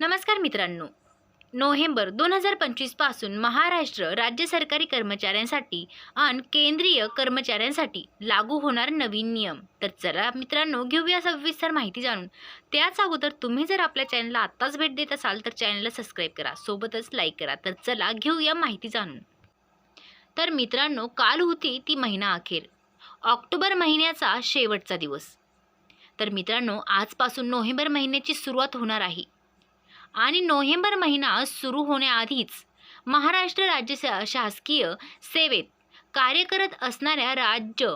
नमस्कार मित्रांनो. नोव्हेंबर दोन हजार पंचवीसपासून महाराष्ट्र राज्य सरकारी कर्मचाऱ्यांसाठी आणि केंद्रीय कर्मचाऱ्यांसाठी लागू होणार नवीन नियम. तर चला मित्रांनो घेऊया सविस्तर माहिती जाणून. त्याच अगोदर तुम्ही जर आपल्या चॅनलला आत्ताच भेट देत असाल तर चॅनलला सबस्क्राईब करा सोबतच लाईक करा. तर चला घेऊया माहिती जाणून. तर मित्रांनो काल होती ती महिना अखेर. ऑक्टोबर महिन्याचा शेवटचा दिवस. तर मित्रांनो आजपासून नोव्हेंबर महिन्याची सुरुवात होणार आहे. आणि नोव्हेंबर महिना सुरू होण्याआधीच महाराष्ट्र राज्य शासकीय सेवेत कार्य करत असणाऱ्या राज्य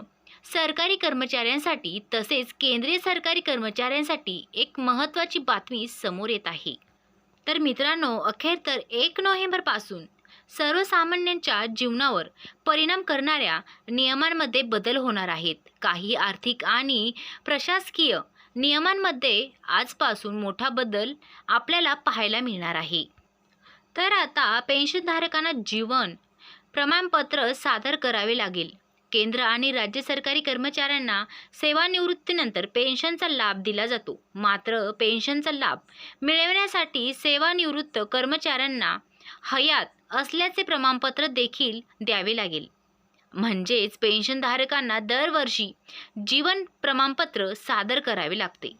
सरकारी कर्मचाऱ्यांसाठी तसेच केंद्रीय सरकारी कर्मचाऱ्यांसाठी एक महत्त्वाची बातमी समोर येत आहे. तर मित्रांनो अखेर तर एक नोव्हेंबरपासून सर्वसामान्यांच्या जीवनावर परिणाम करणाऱ्या नियमांमध्ये बदल होणार आहेत. काही आर्थिक आणि प्रशासकीय नियमांमध्ये आजपासून मोठा बदल आपल्याला पाहायला मिळणार आहे. तर आता पेन्शनधारकांना जीवन प्रमाणपत्र सादर करावे लागेल. केंद्र आणि राज्य सरकारी कर्मचाऱ्यांना सेवानिवृत्तीनंतर पेन्शनचा लाभ दिला जातो. मात्र पेन्शनचा लाभ मिळवण्यासाठी सेवानिवृत्त कर्मचाऱ्यांना हयात असल्याचे प्रमाणपत्र देखील द्यावे लागेल. म्हणजेच पेन्शनधारकांना दरवर्षी जीवन प्रमाणपत्र सादर करावे लागते.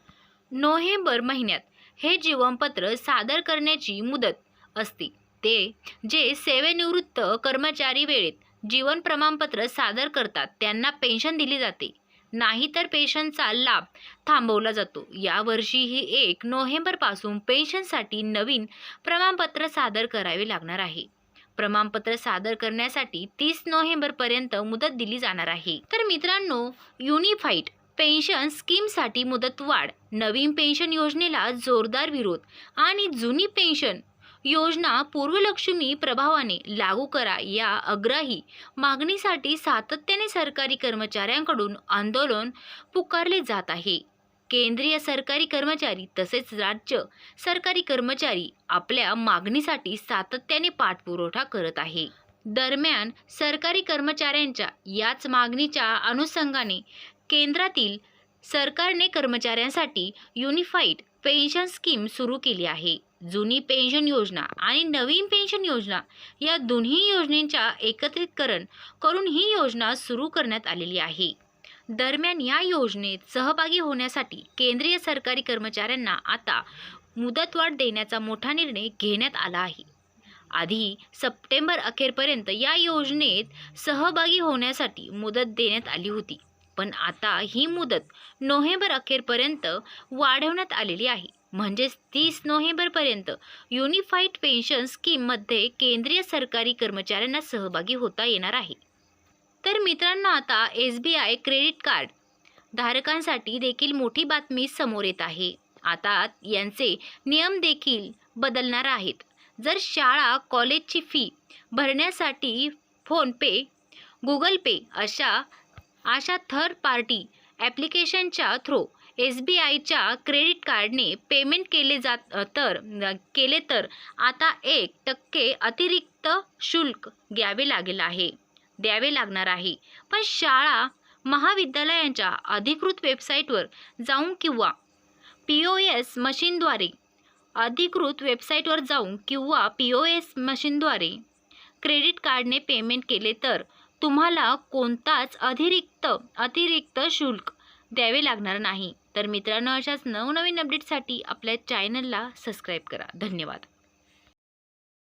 नोव्हेंबर महिन्यात हे जीवनपत्र सादर करण्याची मुदत असते. ते जे सेवेनिवृत्त कर्मचारी वेळेत जीवन प्रमाणपत्र सादर करतात त्यांना पेन्शन दिली जाते. नाहीतर पेन्शनचा लाभ थांबवला जातो. यावर्षीही एक नोव्हेंबरपासून पेन्शनसाठी नवीन प्रमाणपत्र सादर करावे लागणार आहे. प्रमाणपत्र सादर करण्यासाठी तीस नोव्हेंबरपर्यंत मुदत दिली जाणार आहे. तर मित्रांनो युनिफाईड पेन्शन स्कीमसाठी मुदतवाढ नवीन पेन्शन योजनेला जोरदार विरोध आणि जुनी पेन्शन योजना पूर्वलक्ष्मी प्रभावाने लागू करा या अग्राही मागणीसाठी सातत्याने सरकारी कर्मचाऱ्यांकडून आंदोलन पुकारले जात आहे. केंद्रीय सरकारी कर्मचारी तसेच राज्य सरकारी कर्मचारी आपल्या मागणीसाठी सातत्याने पाठपुरवठा करत आहे. दरम्यान सरकारी कर्मचाऱ्यांच्या याच मागणीच्या अनुषंगाने केंद्रातील सरकारने कर्मचाऱ्यांसाठी युनिफाईड पेन्शन स्कीम सुरू केली आहे. जुनी पेन्शन योजना आणि नवीन पेन्शन योजना या दोन्ही योजनेच्या एकत्रितकरण करून ही योजना सुरू करण्यात आलेली आहे. दरम्यान या योजनेत सहभागी होण्यासाठी केंद्रीय सरकारी कर्मचाऱ्यांना आता मुदतवाढ देण्याचा मोठा निर्णय घेण्यात आला आहे. आधी सप्टेंबर अखेरपर्यंत या योजनेत सहभागी होण्यासाठी मुदत देण्यात आली होती पण आता ही मुदत नोव्हेंबर अखेरपर्यंत वाढवण्यात आलेली आहे. म्हणजेच तीस नोव्हेंबरपर्यंत युनिफाईड पेन्शन स्कीममध्ये केंद्रीय सरकारी कर्मचाऱ्यांना सहभागी होता येणार आहे. तर मित्रांनो आता S B I credit card धारकांसाठी देखील मोठी बातमी समोर येत आहे. आता यांचे नियम देखील बदलणार आहेत. जर शाळा कॉलेजची फी भरण्यासाठी फोनपे गुगल पे अशा अशा थर्ड पार्टी ॲप्लिकेशनच्या थ्रू एस बी आयच्या क्रेडिट कार्डने पेमेंट केले जात तर केले तर आता एक टक्के अतिरिक्त शुल्क द्यावे लागेल आहे. द्यावे लागणार आहे. पण शाळा महाविद्यालयांच्या अधिकृत वेबसाईटवर जाऊन किंवा पी ओ एस मशीनद्वारे अधिकृत वेबसाईटवर जाऊन किंवा पी ओ एस मशीनद्वारे क्रेडिट कार्डने पेमेंट केले तर तुम्हाला कोणताच अतिरिक्त अतिरिक्त शुल्क द्यावे लागणार नाही. तर मित्रांनो अशाच नवनवीन अपडेटसाठी आपल्या चॅनलला सबस्क्राईब करा. धन्यवाद.